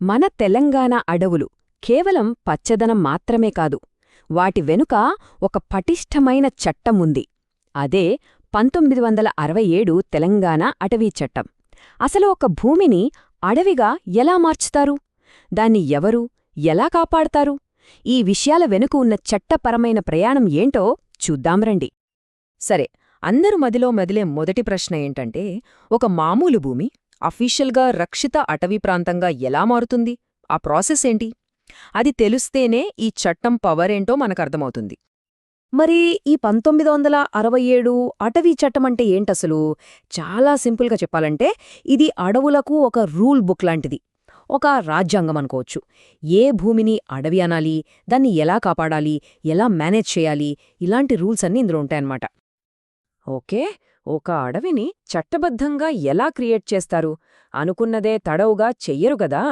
మన తెలంగాణ అడవులు కేవలం పచ్చదనం మాత్రమే కాదు వాటి వెనుక ఒక పటిష్టమైన చట్టం ఉంది అదే పంతొమ్మిది వందల అరవై ఏడు తెలంగాణ అటవీ చట్టం. అసలు ఒక భూమిని అడవిగా ఎలా మార్చుతారు? దాన్ని ఎవరు ఎలా కాపాడతారు? ఈ విషయాల వెనుక ఉన్న చట్టపరమైన ప్రయాణం ఏంటో చూద్దాం రండి. సరే అందరు మదిలో మదిలే మొదటి ప్రశ్న ఏంటంటే ఒక మామూలు భూమి అఫీషియల్గా రక్షిత అటవీ ప్రాంతంగా ఎలా మారుతుంది? ఆ ప్రాసెస్ ఏంటి? అది తెలుస్తేనే ఈ చట్టం పవరేంటో మనకర్థమవుతుంది. మరి ఈ పంతొమ్మిది వందల అరవై ఏడు అటవీ చట్టం అంటే ఏంటసలు? చాలా సింపుల్గా చెప్పాలంటే ఇది అడవులకు ఒక రూల్ బుక్ లాంటిది. ఒక రాజ్యాంగం అనుకోవచ్చు. ఏ భూమిని అడవి అనాలి దాన్ని ఎలా కాపాడాలి ఎలా మేనేజ్ చేయాలి ఇలాంటి రూల్స్ అన్నీ ఇందులో ఉంటాయన్నమాట. ఓకే? ఒక అడవిని చట్టబద్ధంగా ఎలా క్రియేట్ చేస్తారు? అనుకున్నదే తడవుగా చెయ్యరు గదా?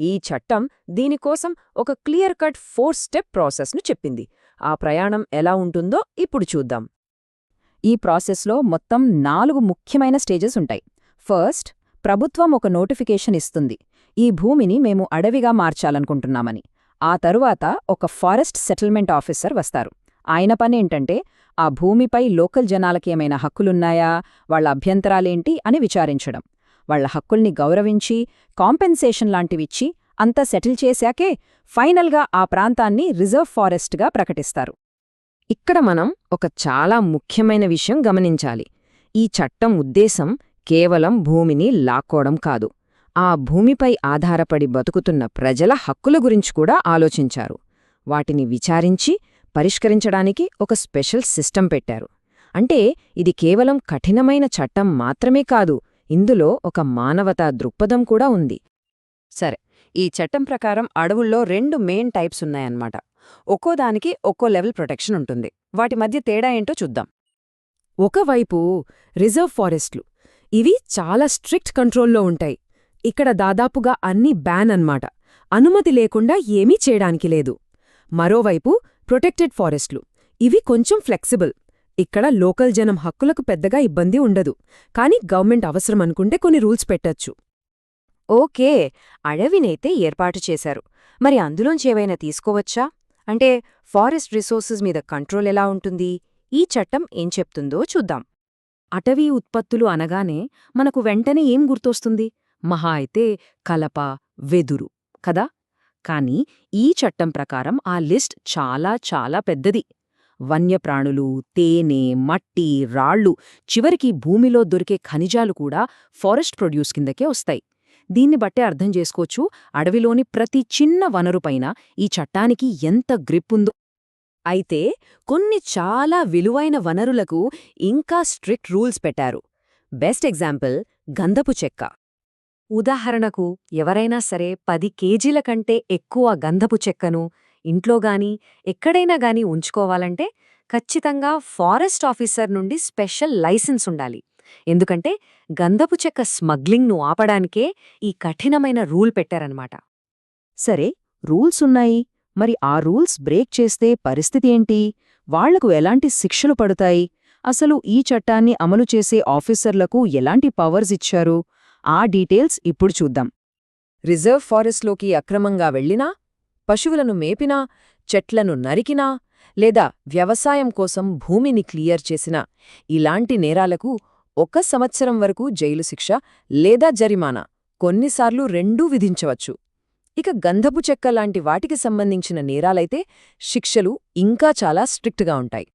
ఈ చట్టం దీనికోసం ఒక క్లియర్ కట్ ఫోర్ స్టెప్ ప్రాసెస్ను చెప్పింది. ఆ ప్రయాణం ఎలా ఉంటుందో ఇప్పుడు చూద్దాం. ఈ ప్రాసెస్లో మొత్తం నాలుగు ముఖ్యమైన స్టేజెస్ ఉంటాయి. ఫస్ట్ ప్రభుత్వం ఒక నోటిఫికేషన్ ఇస్తుంది. ఈ భూమిని మేము అడవిగా మార్చాలనుకుంటున్నామని. ఆ తరువాత ఒక ఫారెస్ట్ సెటిల్మెంట్ ఆఫీసర్ వస్తారు. ఆయన పనేంటంటే ఆ భూమిపై లోకల్ జనాలకేమైనా హక్కులున్నాయా? వాళ్ళ అభ్యంతరాలేంటి? అని విచారించడం. వాళ్ళ హక్కుల్ని గౌరవించి కాంపెన్సేషన్ లాంటివిచ్చి అంతా సెటిల్ చేశాకే ఫైనల్గా ఆ ప్రాంతాన్ని రిజర్వ్ ఫారెస్ట్గా ప్రకటిస్తారు. ఇక్కడ మనం ఒక చాలా ముఖ్యమైన విషయం గమనించాలి. ఈ చట్టం ఉద్దేశం కేవలం భూమిని లాక్కోవడం కాదు. ఆ భూమిపై ఆధారపడి బతుకుతున్న ప్రజల హక్కుల గురించి కూడా ఆలోచించారు. వాటిని విచారించి పరిష్కరించడానికి ఒక స్పెషల్ సిస్టం పెట్టారు. అంటే ఇది కేవలం కఠినమైన చట్టం మాత్రమే కాదు ఇందులో ఒక మానవతా దృక్పథం కూడా ఉంది. సరే ఈ చట్టం ప్రకారం అడవుల్లో రెండు మెయిన్ టైప్స్ ఉన్నాయన్నమాట. ఒక్కో దానికి ఒక్కో లెవెల్ ప్రొటెక్షన్ ఉంటుంది. వాటి మధ్య తేడా ఏంటో చూద్దాం. ఒకవైపు రిజర్వ్ ఫారెస్ట్లు. ఇవి చాలా స్ట్రిక్ట్ కంట్రోల్లో ఉంటాయి. ఇక్కడ దాదాపుగా అన్ని బ్యాన్ అన్మాట అనుమతి లేకుండా ఏమీ చేయడానికి లేదు. మరోవైపు ప్రొటెక్టెడ్ ఫారెస్ట్లు. ఇవి కొంచెం ఫ్లెక్సిబుల్. ఇక్కడ లోకల్ జనం హక్కులకు పెద్దగా ఇబ్బంది ఉండదు. కాని గవర్నమెంట్ అవసరం అనుకుంటే కొన్ని రూల్స్ పెట్టొచ్చు. ఓకే. అడవినైతే ఏర్పాటు చేశారు. మరి అందులోంచి ఏవైనా తీసుకోవచ్చా? అంటే ఫారెస్ట్ రిసోర్సెస్ మీద కంట్రోల్ ఎలా ఉంటుంది? ఈ చట్టం ఏం చెప్తుందో చూద్దాం. అటవీ ఉత్పత్తులు అనగానే మనకు వెంటనే ఏం గుర్తొస్తుంది? మహా అయితే కలప వెదురు కదా? కానీ ఈ చట్టం ప్రకారం ఆ లిస్ట్ చాలా చాలా పెద్దది. వన్యప్రాణులు తేనె మట్టి రాళ్ళు చివరికి భూమిలో దొరికే ఖనిజాలు కూడా ఫారెస్ట్ ప్రొడ్యూస్ కిందకే వస్తాయి. దీన్ని బట్టే అర్థం చేసుకోవచ్చు అడవిలోని ప్రతి చిన్న వనరుపైన ఈ చట్టానికి ఎంత గ్రిప్పుందో అయితే కొన్ని చాలా విలువైన వనరులకు ఇంకా స్ట్రిక్ట్ రూల్స్ పెట్టారు. బెస్ట్ ఎగ్జాంపుల్ గంధపు చెక్క. ఉదాహరణకు ఎవరైనా సరే పది కేజీల కంటే ఎక్కువ గంధపు చెక్కను ఇంట్లోగాని ఎక్కడైనా గాని ఉంచుకోవాలంటే ఖచ్చితంగా ఫారెస్ట్ ఆఫీసర్ నుండి స్పెషల్ లైసెన్స్ ఉండాలి. ఎందుకంటే గంధపు చెక్క స్మగ్లింగ్ను ఆపడానికే ఈ కఠినమైన రూల్ పెట్టారన్నమాట. సరే రూల్స్ ఉన్నాయి. మరి ఆ రూల్స్ బ్రేక్ చేస్తే పరిస్థితి ఏంటి? వాళ్ళకు ఎలాంటి శిక్షలు పడుతాయి? అసలు ఈ చట్టాన్ని అమలు చేసే ఆఫీసర్లకు ఎలాంటి పవర్స్ ఇచ్చారు? ఆ డీటెయిల్స్ ఇప్పుడు చూద్దాం. రిజర్వ్ ఫారెస్ట్లోకి అక్రమంగా వెళ్ళినా పశువులను మేపినా చెట్లను నరికినా లేదా వ్యవసాయం కోసం భూమిని క్లియర్ చేసినా ఇలాంటి నేరాలకు ఒక సంవత్సరం వరకు జైలు శిక్ష లేదా జరిమానా కొన్నిసార్లు రెండూ విధించవచ్చు. ఇక గంధపు చెక్క లాంటి వాటికి సంబంధించిన నేరాలైతే శిక్షలు ఇంకా చాలా స్ట్రిక్ట్గా ఉంటాయి.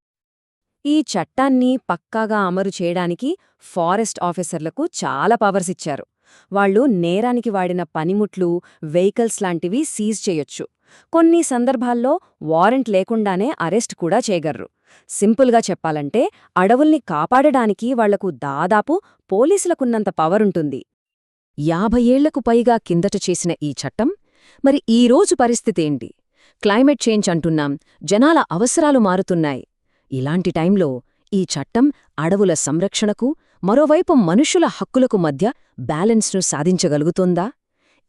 ఈ చట్టాన్ని పక్కాగా అమరు చేయడానికి ఫారెస్ట్ ఆఫీసర్లకు చాలా పవర్స్ ఇచ్చారు. వాళ్ళు నేరానికి వాడిన పనిముట్లు వెహికల్స్ లాంటివి సీజ్ చేయొచ్చు. కొన్ని సందర్భాల్లో వారెంట్ లేకుండానే అరెస్ట్ కూడా చేయగర్రు. సింపుల్గా చెప్పాలంటే అడవుల్ని కాపాడడానికి వాళ్ళకు దాదాపు పోలీసులకున్నంత పవరుంటుంది యాభై ఏళ్ళకు పైగా కిందట చేసిన ఈ చట్టం మరి ఈరోజు పరిస్థితేంటి క్లైమేట్ చేంజ్ అంటున్నాం జనాల అవసరాలు మారుతున్నాయి. ఇలాంటి టైంలో ఈ చట్టం అడవుల సంరక్షణకు మరోవైపు మనుషుల హక్కులకు మధ్య బ్యాలెన్స్ను సాధించగలుగుతోందా?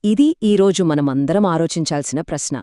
ఇది ఈరోజు మనమందరం ఆలోచించాల్సిన ప్రశ్న.